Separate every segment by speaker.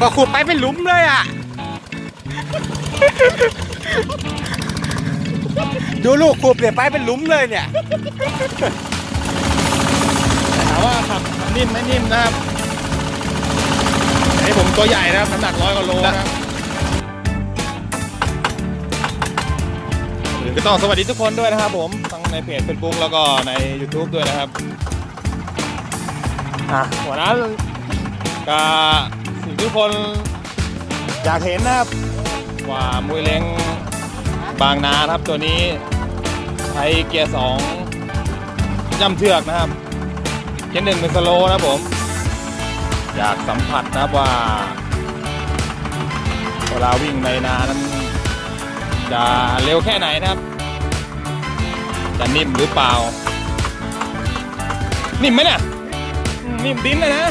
Speaker 1: ก็ขุดไปเป็นหลุมเลยอะ ดูลูกขุดเนี่ยไปเป็นหลุมเลยเนี่ย
Speaker 2: ถามว่าขับนิ่มไหมนิ่มนะครับไอ้ผมตัวใหญ่นะครับน้ำหนักร้อยกว่าโลนะครับหรือก็ต้องสวัสดีทุกคนด้วยนะครับผมทั้งในเพจเฟซบุ๊กแล้วก็ใน YouTube ด้วยนะครับอะวันนั้นก็สิ่ง ทุกคนอยากเห็นนะครับว่ามวยเล้งบางนาครับตัวนี้ใช้เกียร์สองย่ำเชือกนะครับเกียร์หนึ่งเป็นสโลนะผม อยากสัมผัสนะครับว่าเวลาวิ่งในนานั้นจะเร็วแค่ไหนนะครับ จะนิ่มหรือเปล่า นิ่มไหมเนี่ยนิ่มดิ้นเลยนะ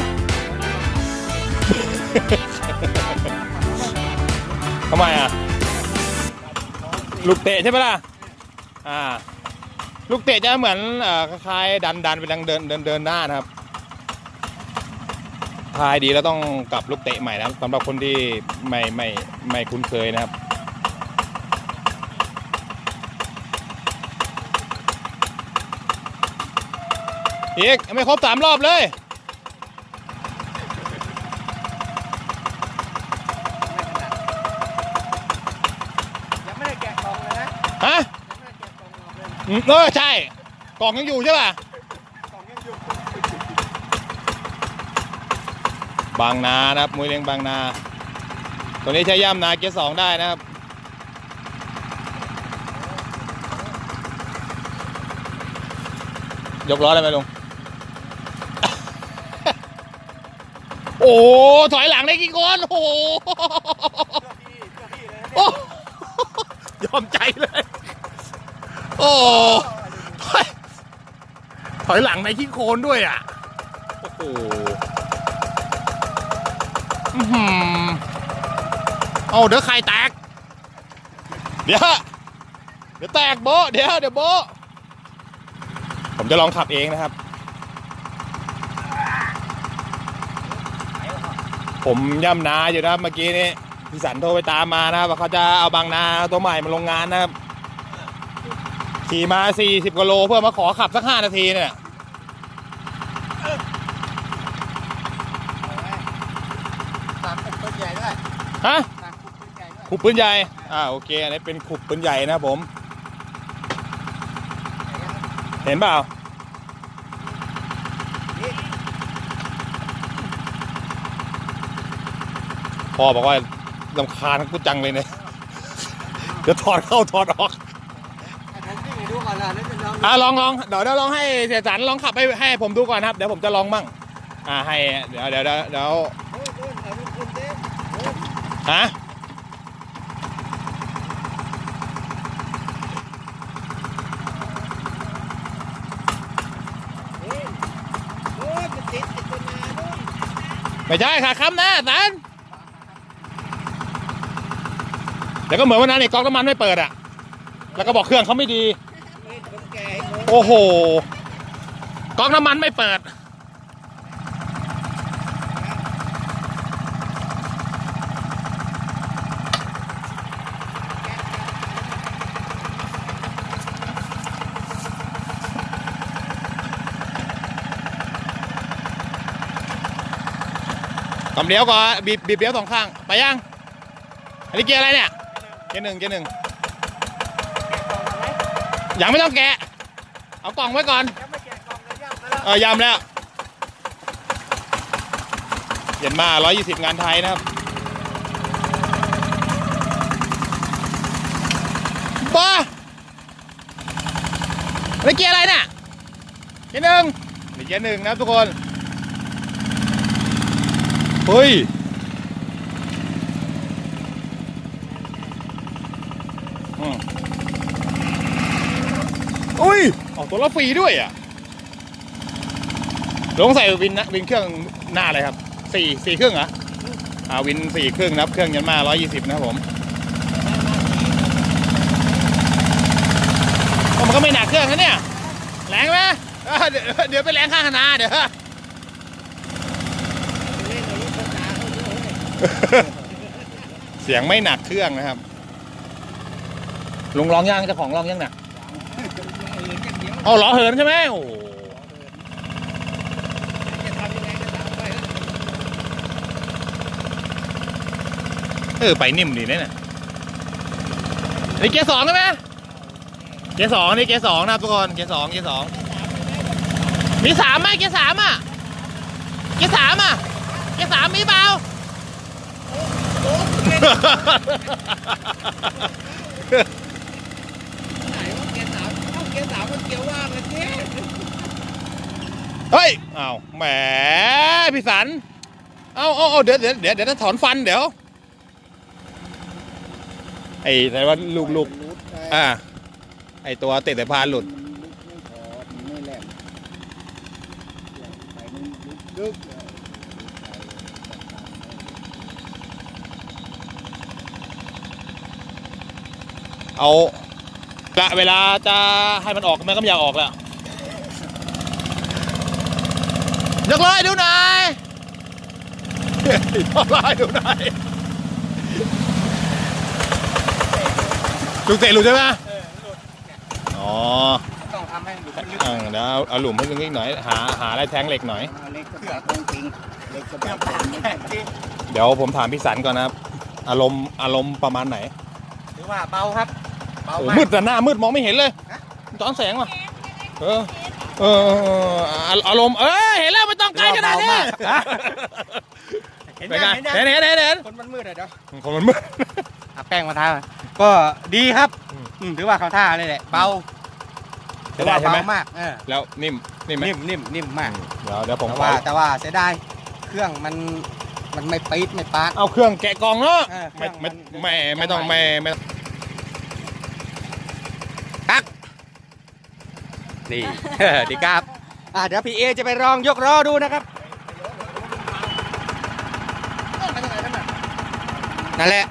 Speaker 2: ทำไมอะ ลูกเตะใช่ไหมล่ะ อ่า ลูกเตะจะเหมือนอคล้ายๆดันดันไปทางเดินเดินเดินหน้านะครับทายดีแล้วต้องกลับลูกเตะใหม่นะสำหรับคนที่ไม่ไม่ไม่คุ้นเคยนะครับอีกไม่ครบสามรอบเลย
Speaker 1: ยังไม่ได้แกะกล่องเลยนะ
Speaker 2: ฮะ
Speaker 1: ยังไม่ได้แกะกล่องออกเลย
Speaker 2: อืมเออใช่ กล่องยังอยู่ใช่ป่ะ บางนานะครับมวยเลี้ยงบางนา ตัวนี้ใช้ย่ำนาเกียร์สองได้นะครับ ยกล้อได้ไหมลุง โอ้ถอยหลังได้กี่คนโอ้โห
Speaker 1: เจ้าที่เจ้าที่เลยนะ
Speaker 2: โอ้ย ยอมใจเลย โอ้ถอยถอยหลังในขี้โคลนด้วยอะ โอ้โหอื้อหือเอาเดี๋ยวไข่แตก เดี๋ยว เดี๋ยวแตกโบะเดี๋ยว เดี๋ยวโบะผมจะลองขับเองนะครับ ผมย่ำนาอยู่นะครับเมื่อกี้นี้ พี่สันโทรไปตามมานะครับว่าเขาจะเอาบางนาตัวใหม่มาลงงานนะครับ ขี่มา 40กิโลเพื่อมาขอขับสัก 5 นาทีเนี่ย
Speaker 1: ตามขุดต้นใหญ่ด้วย
Speaker 2: ฮะ
Speaker 1: ตามขุดต้นใหญ่ด้วย
Speaker 2: ขุบปืนใหญ่ อ่าโอเค อันนี้เป็นขุบปืนใหญ่นะครับผม เห็นเปล่า พ่อบอกว่า ลำคาญกูจังเลยเนี่ยเดี๋ยวถอดเข้าถอดออก
Speaker 1: ให้ผมวิ่งให้ดูก่อนนะแล้วจะลอง
Speaker 2: อะลองลองเดี๋ยวเดี๋ยวลองให้เสียสันลองขับให้ให้ผมดูก่อนครับเดี๋ยวผมจะลองมั่งอ่าให้เดี๋ยวเดี๋ยวเดี๋ยวเดี๋ยว
Speaker 1: โอ้ย
Speaker 2: ฮะไม่ใช่ค่ะคำนะสัน เดี๋ยวก็เหมือนวันนั้นไอ้ก๊อกน้ำมันไม่เปิดอะ แล้วก็บอกเครื่องเขาไม่ดี โอ้โหก๊อกน้ำมันไม่เปิดกำเลี้ยวก่อนบีบบีบเลี้ยวสองข้าง ไปยัง อันนี้เกียร์อะไรเนี่ย เกียร์หนึ่งเกียร์หนึ่ง
Speaker 1: แกะกล่องเอาไว้
Speaker 2: ยังไม่ต้องแกะ เอากล่องไว้ก่อน
Speaker 1: ยังไม่แกะกล่องเลยย่ำไปแล้ว
Speaker 2: เออยำแล้วเย็นมา120 งานไทยนะครับบ้าแล้วเกียร์อะไรน่ะเกียร์หนึ่งนี่เกียร์หนึ่งนะครับทุกคน เฮ้ย อุ้ยออกตัวละฟรีด้วยอะลงใส่วินนะวินเครื่องหน้าเลยครับสี่สี่เครื่องเหรออ่าวินสี่เครื่องนะครับเครื่องยันมาร้อยยี่สิบนะครับผมโอ้มันก็ไม่หนักเครื่องนะเนี่ยแรงไหมเดี๋ยวไปแรงข้างคณะเดี๋ยว
Speaker 1: เสี
Speaker 2: ยงไม่หนักเครื่องนะครับลุงลองยังเจ้าของลองยังเนี่ย
Speaker 1: เอ ออย่างเอา
Speaker 2: ล้อเหินใช่ไหมโอ้โห
Speaker 1: เอ
Speaker 2: อไปนิ่มดีนะเนี่ยนี่เกียร์สองใช่ไหมเกียร์สองนี่เกียร์สองนะทุกคนเกียร์สองเกียร์สองมีสามไหมเกียร์สามอะเกียร์สามอะเกียร์สามมีเปล่า
Speaker 1: ไหนว่าเกียร์สามเอ้าเกียร์สามมัน เกียร์ว่างเลยเจ๊
Speaker 2: เฮ้ยอ้าวแหมพี่สันเอาเอาเอาเดี๋ยวเดี๋ยวเดี๋ยวเดี๋ยวจะถอนฟันเดี๋ยว ไอ้แต่ว่าลูกลูก
Speaker 1: รุดไป
Speaker 2: อ่า ไอ้ตัวเติดสายพานหลุด
Speaker 1: มันลุกไม่พอมันไม่แหลมไปมันลุกดึกเลย
Speaker 2: เอา กะเวลาจะให้มันออกมันก็ไม่อยากออกแล้วยกเลยดูหน่อยยกเลยดูหน่อยลูกเตะหลุดใช่ไหม
Speaker 1: เออหลุด
Speaker 2: อ๋อ
Speaker 1: ต้องทำให้หลุดลึก
Speaker 2: อ่าเดี๋ยวเอาเอาหลุมให้ลึกนิดหน่อย หาหาอะไรแทงเหล็กหน่อย
Speaker 1: เอาเล็กก็แบบตรงจริงเล็กก็แบบตรงจริง
Speaker 2: เดี๋ยวผมถามพี่สันก่อนนะครับ อารมณ์อารมณ์ประมาณไหน
Speaker 1: ถือว่าเบาครับเบา
Speaker 2: โอ้
Speaker 1: มาก
Speaker 2: มืดแต่หน้ามืดมองไม่เห็นเลย
Speaker 1: ฮะ
Speaker 2: ตอนแสงว่ะเออเออเออเอออ่าอารมณ์เออเห็นแล้วไม่ต้องใกล้ขนาดนี้
Speaker 1: เห็น
Speaker 2: เป็น
Speaker 1: ไหม
Speaker 2: ไง
Speaker 1: เห็นไหม
Speaker 2: เห็นเห็นเห็นเห็น
Speaker 1: คนมันมืดอะเดี๋ยว
Speaker 2: คนมันมืด
Speaker 1: เอาแป้งมาทาก็ดีครับ
Speaker 2: อืม
Speaker 1: อืมถือว่าเขาท่าเลยแหละเบา
Speaker 2: จะได้ใช่ไหม
Speaker 1: เบามากเออ
Speaker 2: แล้วนิ่มนิ่มไหม
Speaker 1: นิ่มนิ่มนิ่มมาก
Speaker 2: เดี๋ยวเดี๋ยวผม
Speaker 1: แต่
Speaker 2: ขอ
Speaker 1: ว่าแต่ว่าเสียดายเครื่องมันมันไม่ปี๊ดไม่ปาด
Speaker 2: เอาเครื่องแกะกล่องเนาะ
Speaker 1: เออเครื่
Speaker 2: ไม่
Speaker 1: อง
Speaker 2: ไม่
Speaker 1: มัน
Speaker 2: ไม่ไม่ต้องไม่ไม่
Speaker 1: ดีดีครับอะเดี๋ยวพี่เอจะไปลองยกล้อดูนะครับนั่นแหละ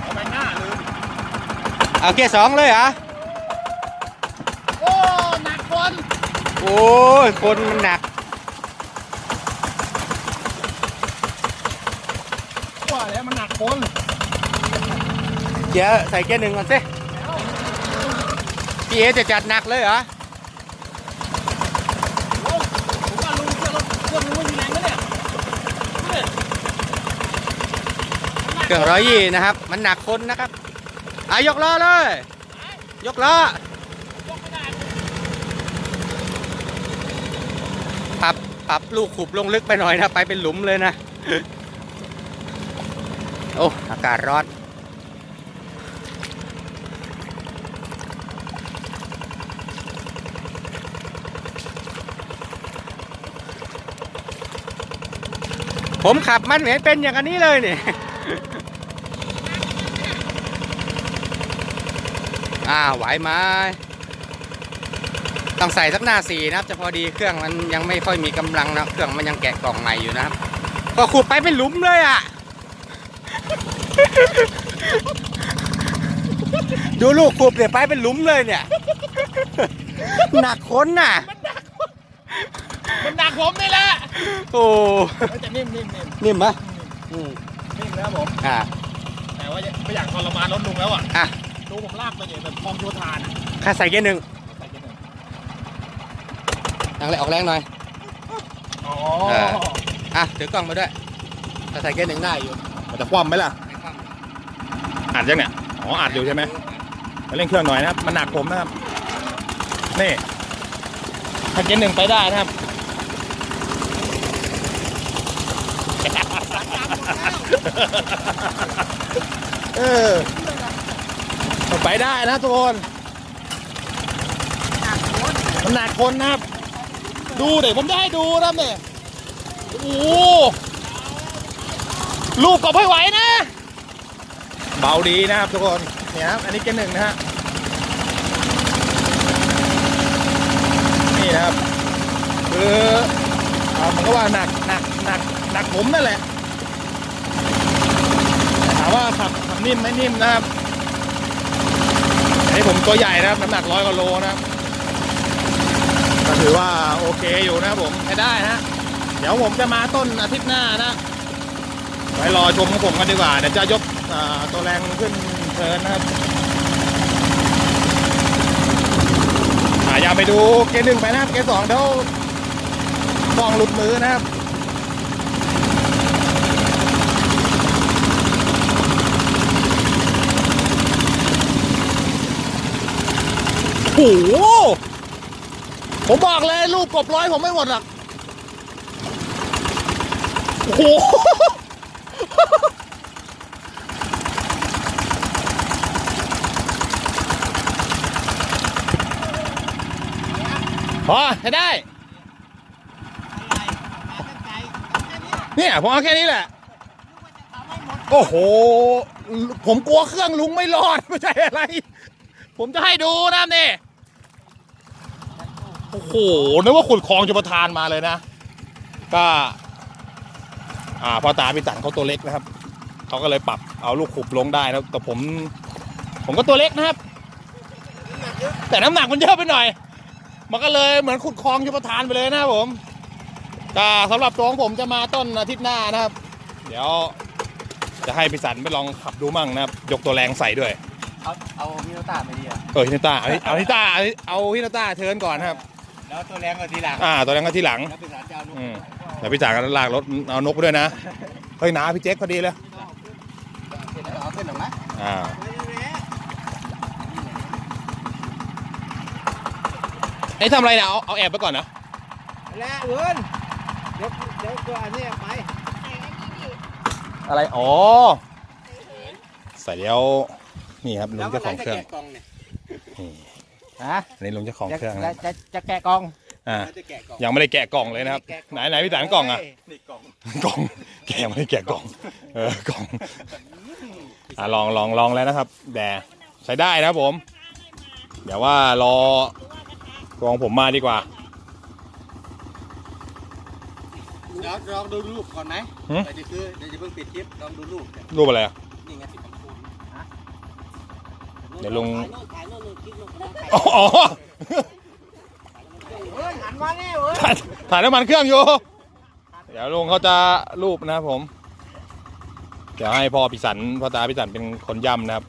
Speaker 2: เอาไปหน้าลืม
Speaker 1: เอาเกียร์สองเลยเหรอ
Speaker 2: โอ้ หนักคน
Speaker 1: โอ้ย คนมันหนัก
Speaker 2: ว่าแล้วมันหนักคน
Speaker 1: เดี๋ยวใส่เกียร์หนึ่งก่อนสิพี่เอจะจัดหนักเลยเหรอ
Speaker 2: ผมว่าลุงเครื่องรถเครื่องลุงไม่มีแรงนะเนี่ย
Speaker 1: เครื่องร้อยยี่นะครับ มันหนักคนนะครับอะยกล้อเลย ยกล้อปรับปรับลูกขุบลงลึกไปหน่อยนะ ไปเป็นหลุมเลยนะ โอ้ อากาศร้อน ผมขับมันเหมือนเป็นอย่างนี้เลยเนี่ยอ่าไหวไหมต้องใส่สักหน้าสี่นะครับ จะพอดีเครื่องมันยังไม่ค่อยมีกำลังนะเครื่องมันยังแกะกล่องใหม่อยู่นะครับก็ขุดไปเป็นหลุมเลยอะ ดูลูกขุดเนี่ยไปเป็นหลุมเลยเนี่ย หนักค้นน่ะ
Speaker 2: มันหนักผมนี่แหละ
Speaker 1: โอ้
Speaker 2: เฮ้ยแต่นิ่มนิ่มนิ่ม
Speaker 1: นิ่มปะอืม
Speaker 2: นิ่มนะครับผม
Speaker 1: อ่า
Speaker 2: แต่ว่าไม่อยากทรมานรถลุงแล้วอะ
Speaker 1: อะ
Speaker 2: ดูผมลากไปเนี่ยแบบคลองโยธาน่ะ
Speaker 1: ค่าใส่เกียร์หนึ่ง
Speaker 2: ใส่เกียร์หนึ่ง
Speaker 1: นั่งเลยออกแรงหน่อย
Speaker 2: อ๋อ
Speaker 1: เอออะถือกล้องมาด้วยถ้าใส่เกียร์หนึ่งได้อยู่
Speaker 2: มันจะคว่ำไหมล่ะอัดยังเนี่ยอ๋ออัดอยู่ใช่ไหมมาเร่งเครื่องหน่อยนะครับมันหนักผมนะครับนี่ถ้าเกียร์หนึ่งไปได้นะครับ เออไปได้นะทุกคนมันหนักคนนะครับ ดูเดี๋ยวผมจะให้ดูนะครับเนี่ยโอ้โหลูกกบให้ไหวนะ เบาดีนะครับทุกคนเนี่ยครับอันนี้เกยร์หนึ่งนะฮะนี่นะครับคืออมันก็ว่าหนักหนักหนักหนักผมนั่นแหละ ว่าขับขับนิ่มไหมนิ่มนะครับอันนี้ผมตัวใหญ่นะครับน้ำหนักร้อยกว่าโลนะครับก็ถือว่าโอเคอยู่นะครับผมใช้ได้นะเดี๋ยวผมจะมาต้นอาทิตย์หน้านะไว้รอชมของผมกันดีกว่าเดี๋ยวจะยกตัวแรงขึ้นเทินนะครับอ่าอย่าไปดูเกมหนึ่งไปนะครับเกมสองเดี๋ยวกล้องหลุดมือนะครับ โอ้โหผมบอกเลยลูกกบร้อยผมไม่หมดหรอกโอ้โหพอใช้ได้ เนี่ยผมเอาแค่นี้แหละ โอ้โห ผมกลัวเครื่องลุงไม่รอด ไม่ใช่อะไร ผมจะให้ดูนะเนี่ย โอ้โหนึกว่าขุดคลองจะประทานมาเลยนะ ก็ อ่าพ่อตาพี่ตันเขาตัวเล็กนะครับเขาก็เลยปรับเอาลูกขุบลงได้นะแต่ผม ผมก็ตัวเล็กนะครับ แต่น้ำหนักมันเยอะไปหน่อย มันก็เลยเหมือนขุดคลองจะประทานไปเลยนะครับผมก็สำหรับตัวของผมจะมาต้นอาทิตย์หน้านะครับ เดี๋ยวจะให้พี่สันไปลองขับดูมั่งนะครับ ยกตัวแรงใส่ด้วย
Speaker 1: เอาเอามิโนต้าไปดีอะ
Speaker 2: เออฮินาต้าเอาเอาฮินาต้าเอาเอาฮินาต้าเทิร์นก่อนนะครับ
Speaker 1: แล้วตัวแรงก็ทีหลัง
Speaker 2: อ่าตัวนั้นก็ที่หลัง
Speaker 1: แล้วเป็นสารเจ้าลูก
Speaker 2: อืมเดี๋ยวพี่จ๋าก็ลากรถเอานกไปด้วยนะเฮ้ยนาพี่เจ๊กพอดีเลย
Speaker 1: เสร็จแล้วเอาขึ้นหรอไหม
Speaker 2: อ่าไอ้ทำอะไรเนี่ยเอาเอาแอบไปก่อนนะ
Speaker 1: แล้วเวิร์นเดี๋ยวเดี๋ยวตัวอันนี้ไป
Speaker 2: อะไรอ๋อใส่เดี๋ยวนี่ครับลุงเจ้าของเครื่อง
Speaker 1: แล้ววั
Speaker 2: น
Speaker 1: ฮะ
Speaker 2: อันนี้ลุงเจ้าของ
Speaker 1: จะ
Speaker 2: เครื่อง
Speaker 1: จะ
Speaker 2: นะ
Speaker 1: จะจะแกะกล่อง
Speaker 2: อ่า
Speaker 1: จะแกะกล่อง
Speaker 2: ยังไม่ได้แกะกล่องเลยนะครับ
Speaker 1: แกะ
Speaker 2: ไหนไหนพี่จ๋ากล่องอะ
Speaker 1: นี่กล่อง
Speaker 2: กล่อง แกยังไม่ได้แกะกล่อง เออกล่องอะลองลองลองแล้วนะครับแต่ใช้ได้นะครับผม เดี๋ยวว่ารอตัวของผมมาดีกว่า
Speaker 1: เดี๋ยวลองดูรูปก่อนไหม
Speaker 2: หืม
Speaker 1: เดี๋ยวจะซื้อเดี๋ยวจะเพิ่งปิดคลิปลองดูรูปเนี่ย
Speaker 2: รูปอะไรอะ
Speaker 1: นี่ไงสิบคูณฮะ
Speaker 2: เดี๋ยวลุง
Speaker 1: ถ่ายโน่นถ่ายโน่นคลิปลงไป
Speaker 2: อ๋อ
Speaker 1: เฮ้ยหันมานี่เว้ย
Speaker 2: ถ่ายถ่ายน้ำมันเครื่องอยู่เดี๋ยวลุงเขาจะรูปนะครับผม เดี๋ยวให้พ่อพิสันพ่อตาพิสันเป็นคนย่ำนะครับ